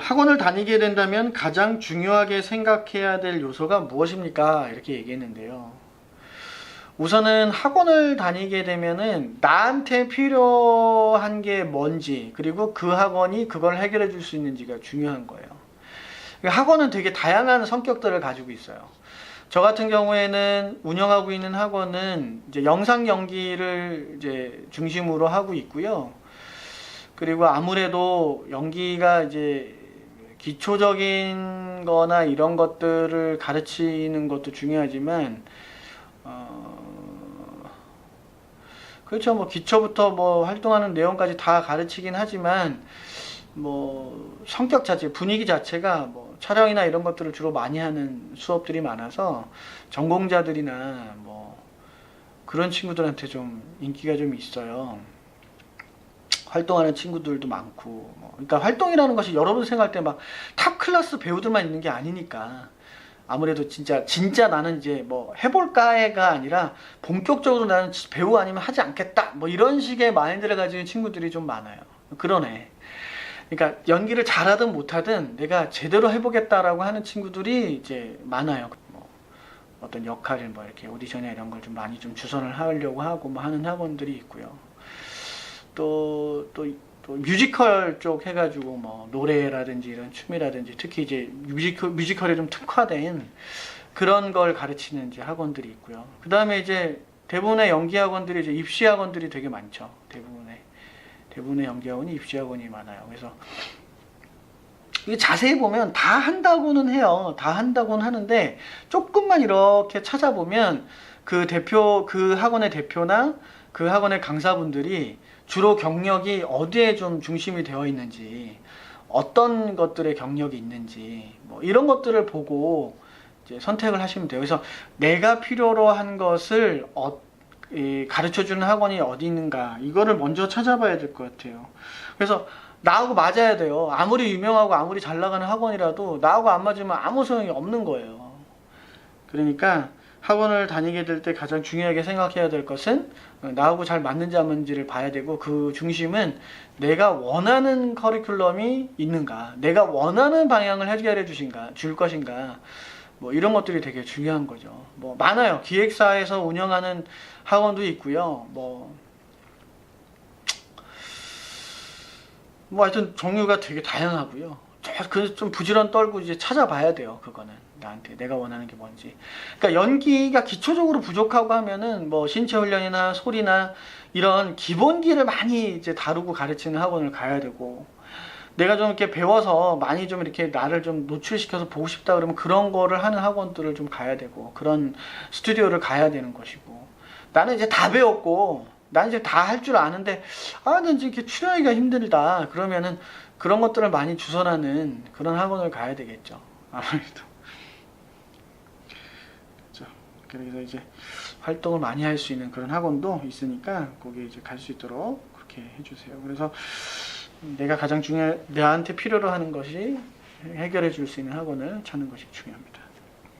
학원을 다니게 된다면 가장 중요하게 생각해야 될 요소가 무엇입니까? 이렇게 얘기했는데요. 우선은 학원을 다니게 되면은 나한테 필요한 게 뭔지 그리고 그 학원이 그걸 해결해 줄 수 있는지가 중요한 거예요. 학원은 되게 다양한 성격들을 가지고 있어요. 저 같은 경우에는 운영하고 있는 학원은 이제 영상 연기를 이제 중심으로 하고 있고요. 그리고 아무래도 연기가 이제 기초적인 거나 이런 것들을 가르치는 것도 중요하지만 어 그렇죠 뭐 기초부터 뭐 활동하는 내용까지 다 가르치긴 하지만 뭐 성격 자체 분위기 자체가 뭐 촬영이나 이런 것들을 주로 많이 하는 수업들이 많아서 전공자들이나 뭐 그런 친구들한테 좀 인기가 좀 있어요. 활동하는 친구들도 많고 뭐. 그러니까 활동이라는 것이 여러분 생각할 때 막 탑 클래스 배우들만 있는 게 아니니까. 아무래도 진짜 진짜 나는 이제 뭐 해볼까가 아니라 본격적으로 나는 배우 아니면 하지 않겠다. 뭐 이런 식의 마인드를 가지는 친구들이 좀 많아요. 그러네. 그러니까 연기를 잘하든 못하든 내가 제대로 해보겠다라고 하는 친구들이 이제 많아요. 뭐 어떤 역할을 뭐 이렇게 오디션이나 이런 걸 좀 많이 좀 주선을 하려고 하고 뭐 하는 학원들이 있고요 또, 또, 또 뮤지컬 쪽 해가지고 뭐 노래라든지 이런 춤이라든지 특히 이제 뮤지컬, 뮤지컬에 좀 특화된 그런 걸 가르치는 이제 학원들이 있고요. 그 다음에 이제 대부분의 연기 학원들이 이제 입시 학원들이 되게 많죠. 대부분의. 대부분의 연기 학원이 입시 학원이 많아요. 그래서 이게 자세히 보면 다 한다고는 해요. 다 한다고는 하는데 조금만 이렇게 찾아보면 그 대표, 그 학원의 대표나 그 학원의 강사분들이 주로 경력이 어디에 좀 중심이 되어 있는지, 어떤 것들의 경력이 있는지, 뭐 이런 것들을 보고 선택을 하시면 돼요. 그래서 내가 필요로 한 것을 어, 가르쳐 주는 학원이 어디 있는가, 이거를 먼저 찾아봐야 될 것 같아요. 그래서 나하고 맞아야 돼요. 아무리 유명하고 아무리 잘 나가는 학원이라도 나하고 안 맞으면 아무 소용이 없는 거예요. 그러니까 학원을 다니게 될 때 가장 중요하게 생각해야 될 것은 어, 나하고 잘 맞는지 안 맞는지를 봐야 되고 그 중심은 내가 원하는 커리큘럼이 있는가, 내가 원하는 방향을 해결해 주신가, 줄 것인가, 뭐 이런 것들이 되게 중요한 거죠. 뭐 많아요. 기획사에서 운영하는 학원도 있고요. 뭐, 뭐 하여튼 종류가 되게 다양하고요. 그좀 부지런 떨고 이제 찾아봐야 돼요. 그거는. 나한테 내가 원하는 게 뭔지. 그러니까 연기가 기초적으로 부족하고 하면은 뭐 신체 훈련이나 소리나 이런 기본기를 많이 이제 다루고 가르치는 학원을 가야 되고 내가 좀 이렇게 배워서 많이 좀 이렇게 나를 좀 노출시켜서 보고 싶다 그러면 그런 거를 하는 학원들을 좀 가야 되고 그런 스튜디오를 가야 되는 것이고 나는 이제 다 배웠고 난 이제 다 할 줄 아는데 아, 난 이렇게 출연하기가 힘들다 그러면은 그런 것들을 많이 주선하는 그런 학원을 가야 되겠죠 아무래도 그래서 이제 활동을 많이 할 수 있는 그런 학원도 있으니까 거기에 이제 갈 수 있도록 그렇게 해주세요. 그래서 내가 가장 중요, 나한테 필요로 하는 것이 해결해 줄 수 있는 학원을 찾는 것이 중요합니다.